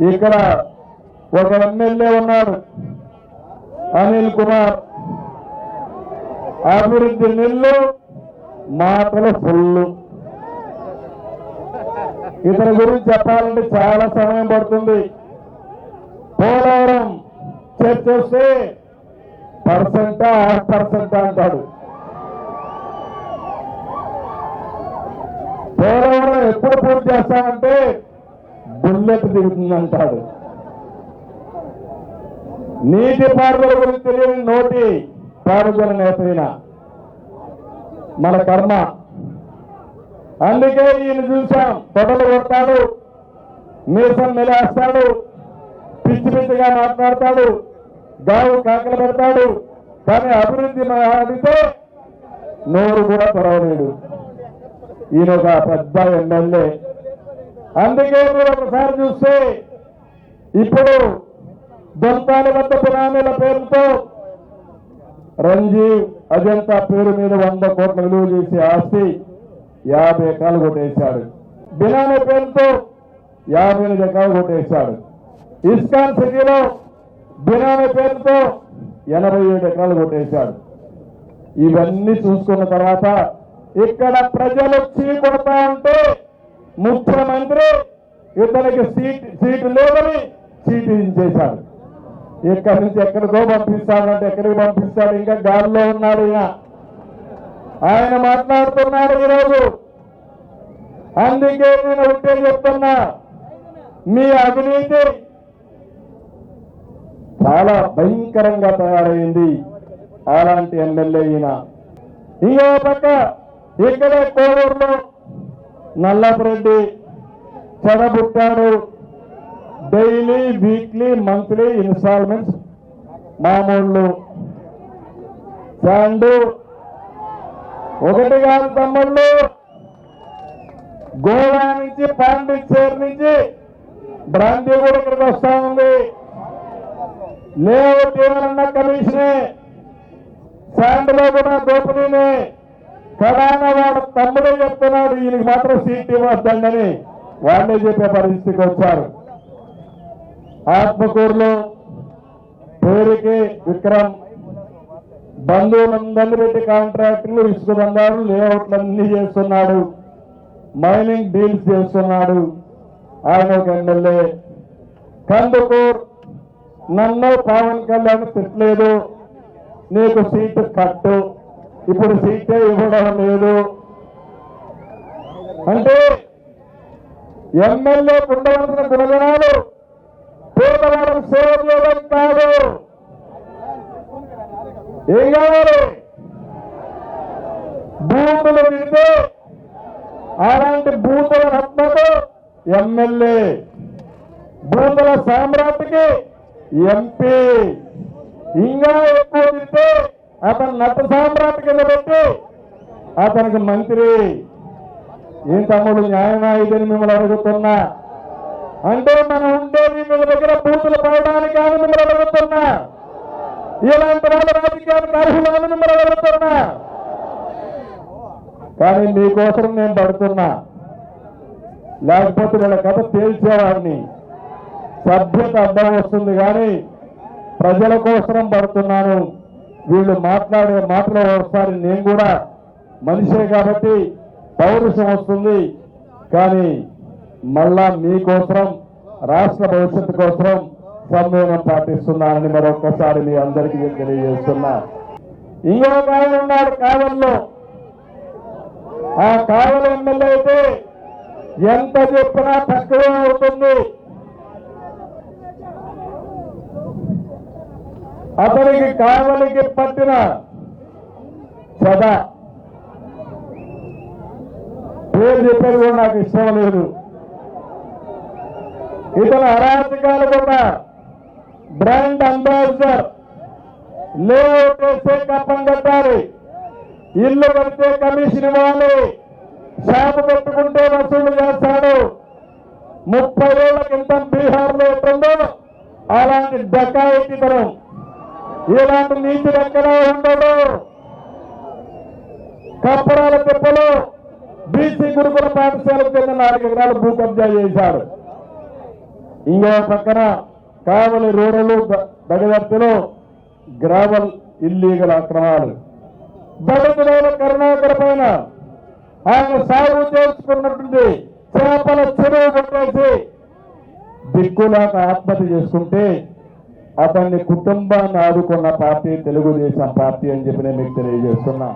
ఇక్కడ ఒక ఎమ్మెల్యే ఉన్నాడు అనిల్ కుమార్. అభివృద్ధి నిల్లు మాటలు ఫుల్లు. ఇతని గురించి చెప్పాలంటే చాలా సమయం పడుతుంది. పోలవరం చర్చ వస్తే పర్సెంటా హాఫ్ పర్సెంట్ అంటాడు. పోలవరం ఎప్పుడు పూర్తి చేస్తామంటే బుల్లెట్ దిగుతుందంటాడు నీటి పారుదల గురించి తెలియని నోటి పారుదల నేతైన మన కర్మ. అందుకే ఈయన చూసాం తొడలు కొడతాడు మీసం నిలేస్తాడు పిచ్చి పిచ్చిగా మాట్లాడతాడు గావు కాకలు పెడతాడు కానీ అభివృద్ధి అడిగితే నోరు కూడా తెరవలేడు. ఈయన ఒక పెద్ద ఎమ్మెల్యే. అందుకే మీరు ఒకసారి చూస్తే ఇప్పుడు దొంతాల వద్ద పురాణాల పేరుతో రంజీవ్ అజంతా పేరు మీద వంద కోట్ల విలువ చేసే ఆస్తి యాభై ఎకరాలు కొట్టేశాడు. బినామీ పేరుతో యాభై ఎనిమిది ఎకరాలు కొట్టేశాడు. ఇస్కాన్ సిటీలో బినామీ పేరుతో ఎనభై ఏడు ఎకరాలు కొట్టేశాడు. ఇవన్నీ చూసుకున్న తర్వాత ఇక్కడ ప్రజలు చీ కొడతా ఉంటే ముఖ్యమంత్రి ఇతనికి సీట్ సీటు లేదని సీటు చేశాడు. ఇక్కడి నుంచి ఎక్కడికో పంపిస్తాడంటే ఎక్కడికి పంపిస్తాడు? ఇంకా గాల్లో ఉన్నాడు ఈయన. ఆయన మాట్లాడుతున్నాడు ఈరోజు. అందుకే నేను ఒకటే చెప్తున్నా. మీ అవినీతి చాలా భయంకరంగా తయారైంది అలాంటి ఎమ్మెల్యే ఈయన. ఇంకో పక్క ఇక్కడే కోడూరులో నల్లపరెడ్డి చెడబుట్టాడు డైలీ వీక్లీ మంత్లీ ఇన్స్టాల్మెంట్స్ మామూళ్ళు. శాండు ఒకటి కాదు తమ్ముళ్ళు గోవా నుంచి పాండిచ్చేరి నుంచి బ్రాంతి కూడా ఇక్కడికి వస్తా ఉంది. లేవు ఏమన్నా కమిషనే శాండ్లో కూడా దోపిడీనే. కడాన వాడు తమ్ముడే చెప్తున్నాడు ఈయనకి మాత్రం సీట్ ఇవ్వద్దండి వాళ్ళే చెప్పే పరిస్థితికి వచ్చారు. ఆత్మకూరులో పేరుకి విక్రమ్ బంధువులందరినీ పెట్టి కాంట్రాక్టులు ఇసుక దందాలు లేఅవుట్లన్నీ చేస్తున్నాడు మైనింగ్ డీల్స్ చేస్తున్నాడు. ఆయన ఒక ఎమ్మెల్యే. కందుకూర్ నన్ను పవన్ కళ్యాణ్ తిట్టలేదు నీకు సీటు కట్టు. ఇప్పుడు సీటే ఇవ్వడం లేదు. అంటే ఎమ్మెల్యే ఉండవలసిన గుణగణాలు పేదవాళ్ళకు సేవ చేయడం కాదు. ఏం కావాలి? భూములు విడితే అలాంటి భూతుల రత్నకు ఎమ్మెల్యే భూతుల సామ్రాట్కి ఎంపీ. ఇంకా ఎక్కువ తింటే అతను నట సామ్రాట్ కింద పెట్టి. అతనికి మంత్రి. ఏం తమ్ముడు న్యాయమా ఇదని మిమ్మల్ని అడుగుతున్నా? అంటే మనం ఉండేది మీ దగ్గర పూతులు పడడానికి అని మిమ్మల్ని అడుగుతున్నా? ఇలాంటి వాళ్ళ రాజకీయానికి అర్హులని మిమ్మల్ని అడుగుతున్నా? కానీ మీకోసం నేను పడుతున్నా. లేకపోతే వీళ్ళ కథ తేల్చేవాడిని. సభ్యత అర్థం వస్తుంది కానీ ప్రజల కోసం పడుతున్నాను. వీళ్ళు మాట్లాడే మాటలు ఒకసారి నేను కూడా మనిషే కాబట్టి పౌరుషం వస్తుంది. కానీ మళ్ళా మీకోసం రాష్ట్ర భవిష్యత్తు కోసం సమ్మేళనం పాటిస్తున్నానని మరొకసారి మీ అందరికీ తెలియజేస్తున్నా. ఇంకొక ఆయన ఉన్నాడు కావల్లో ఆ కావల ఎమ్మెల్యే అయితే ఎంత చెప్పినా తక్కువే అవుతుంది. అతనికి కావలికి పట్టిన సద పేరు చెప్పేది కూడా నాకు ఇష్టం లేదు. ఇతను అరాచకాలు కూడా బ్రాండ్ అంబాసిడర్ లేఅవుట్ వేస్తే కప్పం కట్టాలి ఇల్లు కడితే కమిషన్ ఇవ్వాలి. షాపు పెట్టుకుంటే వసూలు చేస్తాడు. ముప్పై ఏళ్ళ క్రితం బీహార్లో ఎట్టుందో అలాంటి డకాయితనం ఇలాంటి నీతి ఎక్కడా ఉండదు. కప్పరాల తిప్పలు బీసీ గురుకుల పాఠశాలకు చెందిన నాలుగు ఎకరాలు భూ కబ్జా చేశారు. ఇంకో పక్కన కావలి రూరలు దగదర్తిలో గ్రావల్ ఇల్లీగల్ అక్రమాలు బడుగుల కరుణాకర పైన ఆయన సాగు చేసుకున్నటువంటి చేపల చెరువు కొట్టేసి దిక్కులాక ఆత్మహత్య చేసుకుంటే అతన్ని కుటుంబాన్ని ఆదుకున్న పార్టీ తెలుగుదేశం పార్టీ అని చెప్పి నేను మీకు తెలియజేస్తున్నా.